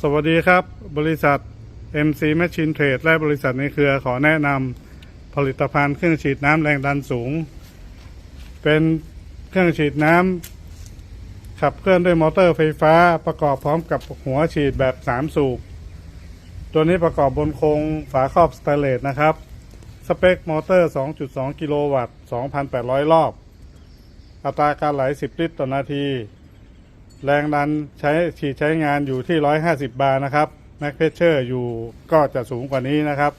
สวัสดีครับ บริษัท MC Machine Trade และบริษัทในเครือขอแนะนำผลิตภัณฑ์เครื่องฉีดน้ำแรงดันสูง เป็นเครื่องฉีดน้ำขับเคลื่อนด้วยมอเตอร์ไฟฟ้าประกอบพร้อมกับหัวฉีดแบบ 3 สูบ ตัวนี้ประกอบบนโครงฝาครอบสแตนเลสนะครับ สเปคมอเตอร์ 2.2 กิโลวัตต์ 2,800 รอบ อัตราการไหล 10 ลิตรต่อนาที แรงดันใช้ฉีดใช้งานอยู่ที่ 150 บาร์นะครับแม็กเพชเชอร์อยู่ก็จะสูงกว่านี้นะครับ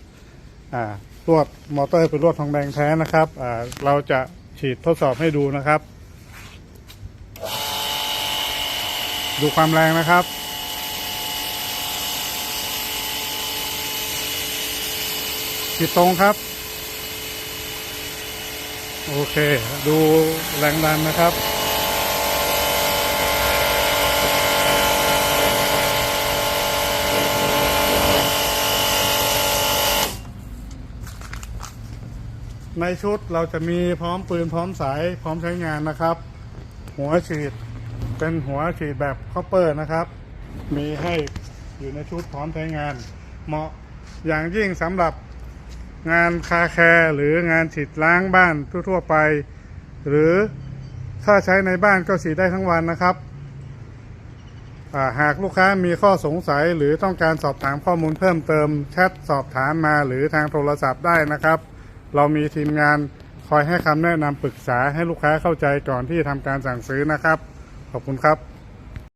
อ่าลวดมอเตอร์เป็นลวดทองแดงแท้นะครับอ่าเราจะฉีดทดสอบให้ดูนะครับ ดูความแรงนะครับฉีดตรงครับ โอเค ดูแรงดันนะครับ ในชุดเราจะมีพร้อมปืนพร้อมสายพร้อมใช้งานนะครับ หัวฉีดเป็นหัวฉีดแบบคอปเปอร์นะครับ มีให้อยู่ในชุดพร้อมใช้งาน เหมาะอย่างยิ่งสำหรับงานคาแคร์หรืองานฉีดล้างบ้านทั่วๆไป หรือถ้าใช้ในบ้านก็ฉีดได้ทั้งวันนะครับหากลูกค้ามีข้อสงสัยหรือต้องการสอบถามข้อมูลเพิ่มเติมแชทสอบถามมาหรือทางโทรศัพท์ได้นะครับ เรามีทีมงานคอยให้คำแนะนำปรึกษาให้ลูกค้าเข้าใจก่อนที่ทำการสั่งซื้อนะครับ ขอบคุณครับ